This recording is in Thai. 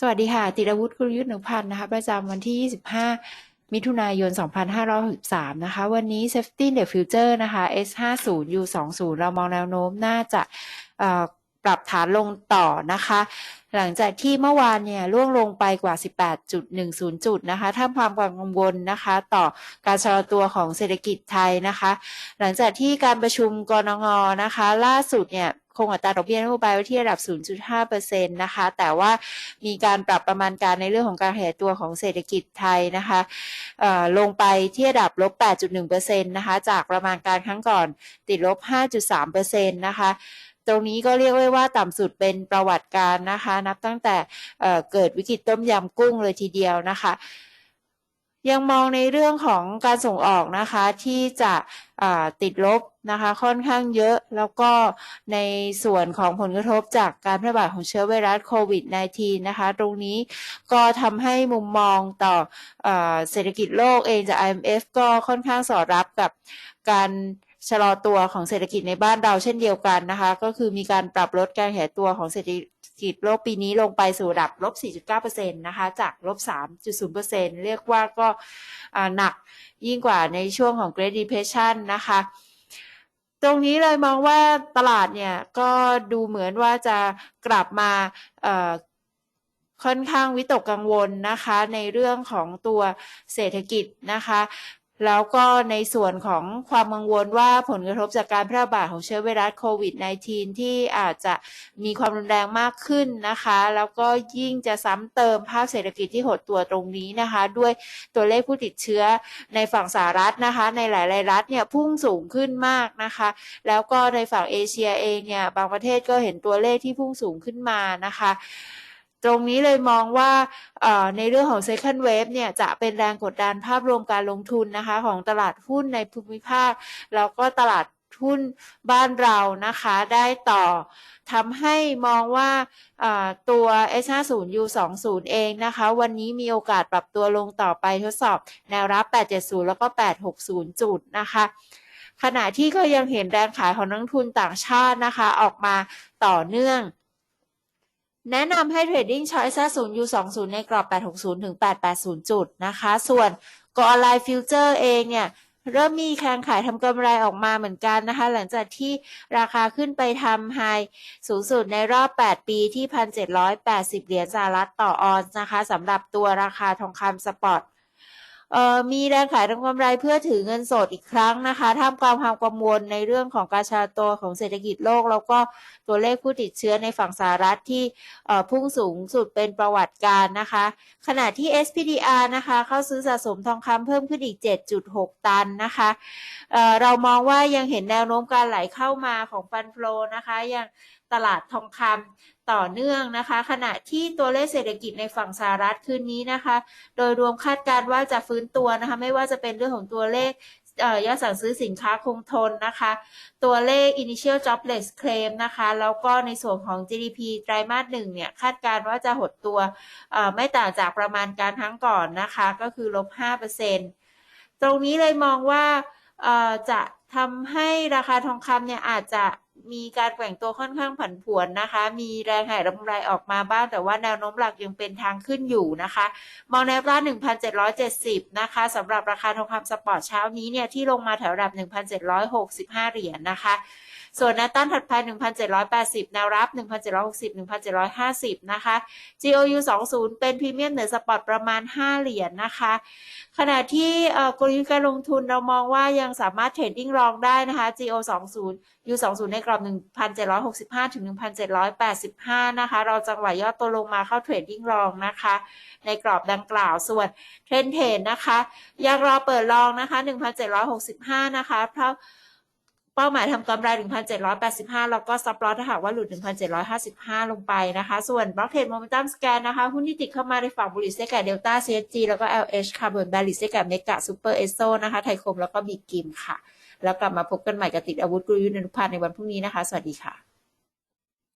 สวัสดีค่ะ ติรวุฒิกุลยุทธหนุพันธ์นะคะประจำวันที่ 25 มิถุนายน 2563 นะคะ วันนี้ Safety the Future นะคะ S50 U20 เรามองแนวโน้มน่าจะปรับฐานลงต่อนะคะ หลังจากที่เมื่อวานเนี่ยร่วงลงไปกว่า 18.10 จุดนะคะท่ามความกังวลนะคะ ต่อการชะลอตัวของเศรษฐกิจไทยนะคะ หลังจากที่การประชุมกรงงนะคะ ล่าสุดเนี่ย คงอัตราดอกเบี้ยนโยบายไว้ที่ระดับ 0.5%นะคะ แต่ว่ามีการปรับประมาณการในเรื่องของการขยายตัวของเศรษฐกิจไทยนะคะลงไปที่ระดับลบ 8.1%นะคะ จากประมาณการครั้งก่อนติดลบ 5.3%นะคะตรงนี้ก็เรียกไว้ว่าต่ำสุดเป็นประวัติการนะคะ นับตั้งแต่เเกิดวิกฤตต้มยำกุ้งเลยทีเดียวนะคะ ยังมองในเรื่องของการส่งออกนะคะที่จะติดลบนะคะค่อนข้างเยอะแล้วก็ในส่วนของผลกระทบจากการแพร่ระบาดของเชื้อไวรัสโควิด -19 นะคะ ตรงนี้ก็ทำให้มุมมองต่อเอเศรษฐกิจโลกเองจาก IMF ก็ค่อนข้างสอดรับกับการชะลอตัวของเศรษฐกิจในบ้านเราเช่นเดียวกันนะคะ ก็คือมีการปรับลดการขยายตัวของเศรษฐ กิจโลกปีนี้ลงไปสู่ระดับลบ 4.9%นะคะ จากลบ 3.0%เรียกว่าก็หนักยิ่งกว่าในช่วงของ Great Depression นะคะ ตรงนี้เลยมองว่าตลาดเนี่ยก็ดูเหมือนว่าจะกลับมาค่อนข้างวิตกกังวลนะคะในเรื่องของตัวเศรษฐกิจนะคะ แล้วก็ในส่วนของความกังวลว่าผลกระทบจากการแพร่ระบาดของเชื้อไวรัสโควิด -19 ที่อาจจะมีความรุนแรงมากขึ้นนะคะ แล้วก็ยิ่งจะซ้ำเติมภาพเศรษฐกิจที่หดตัวตรงนี้นะคะ ด้วยตัวเลขผู้ติดเชื้อในฝั่งสหรัฐนะคะ ในหลายๆรัฐเนี่ยพุ่งสูงขึ้นมากนะคะ แล้วก็ในฝั่งเอเชียเองเนี่ยบางประเทศก็เห็นตัวเลขที่พุ่งสูงขึ้นมานะคะ ตรงนี้เลยมองว่าในเรื่องของ second wave เนี่ยจะเป็นแรงกดดันภาพรวมการลงทุนนะคะของตลาดหุ้นในภูมิภาค แล้วก็ตลาดหุ้นบ้านเรานะคะได้ต่อทำให้มองว่าเอ่อตัว S50 U20 เองนะคะ วันนี้มีโอกาสปรับตัวลงต่อไปทดสอบแนวรับ 870 แล้วก็ 860 จุดนะคะ ขณะที่ก็ยังเห็นแรงขายของนักทุนต่างชาตินะคะ ออกมาต่อเนื่อง แนะนำให้เทรดดิ้งช้อยส์0 U20 ในกรอบ 860 ถึง 880 จุดนะคะ ส่วนกออนไลน์ฟิวเจอร์เองเนี่ยเริ่มมีแรงขายทำกำไรออกมาเหมือนกันนะคะ หลังจากที่ราคาขึ้นไปทำไฮสูงสุดในรอบ 8 ปีที่ 1,780 เหรียญสหรัฐต่อออนซ์นะคะสำหรับตัวราคาทองคำสปอต มีแรงขายทำกำไรเพื่อถือเงินสดอีกครั้งนะคะท่ามกลางความกังวลในเรื่องของการชะตัวของเศรษฐกิจโลก แล้วก็ตัวเลขผู้ติดเชื้อในฝั่งสหรัฐที่พุ่งสูงสุดเป็นประวัติการนะคะ ขณะที่ SPDR นะคะเข้าซื้อสะสมทองคำเพิ่มขึ้นอีก 7.6 ตันนะคะเเรามองว่ายังเห็นแนวโน้มการไหลเข้ามาของฟันโฟลนะคะยังตลาดทองคำ ต่อเนื่องนะคะ ขณะที่ตัวเลขเศรษฐกิจในฝั่งสหรัฐคืนนี้นะคะ โดยรวมคาดการณ์ว่าจะฟื้นตัวนะคะ ไม่ว่าจะเป็นเรื่องของตัวเลขยอดสั่งซื้อสินค้าคงทนนะคะ ตัวเลข initial jobless claim นะคะ แล้วก็ในส่วนของ GDP ไตรมาสหนึ่งเนี่ย คาดการว่าจะหดตัวไม่ต่างจากประมาณการทั้งก่อนนะคะ ก็คือลบ 5%ตรงนี้เลยมองว่าจะทำให้ราคาทองคำเนี่ยอาจจะ มีการแกว่งตัวค่อนข้างผันผวนนะคะ มีแรงหายกำไรออกมาบ้าง แต่ว่าแนวโน้มหลักยังเป็นทางขึ้นอยู่นะคะ มองแนวต้าน1,770 นะคะสำหรับราคาทองคำสปอร์ตเช้านี้เนี่ยที่ลงมาแถวระดับ 1,765 เหรียญนะคะ ส่วนแนวต้านถัดไป 1,780 แนวรับ 1,760 1,750 นะคะ GOU 20 เป็นพรีเมียมเหนือสปอตประมาณ 5 เหรียญนนะคะ ขณะที่กลยุทธ์การลงทุนเรามองว่ายังสามารถเทรดดิ้งรองได้นะคะ GO 20 U 20ในกรอบ 1,765 ถึง 1,785 นะคะ เราจังหวะย่อตัวลงมาเข้าเทรดดิ้งรองนะคะ ในกรอบดังกล่าวส่วนเทรนเทรดนะคะ ยังรอเปิดรองนะคะ 1,765 นะคะเพราะ เป้าหมายทำกำไร 1,785 แล้วก็ซับลอสถ้าหากว่าหลุด 1,755 ลงไปนะคะ ส่วนบล็อกเทรดโมเมนตัมสแกนนะคะ หุ้นที่ติดเข้ามาในฝั่งบริษัทแกเดลต้าเซอจีแล้วก็ LH ค่ะบนบริษัทแกะเมกะซูเปอร์เอสโซนะคะ ไทยคมแล้วก็บีกิมค่ะ แล้วกลับมาพบกันใหม่กับติดอาวุธกรุยุทธนุพันธ์ในวันพรุ่งนี้นะคะ สวัสดีค่ะ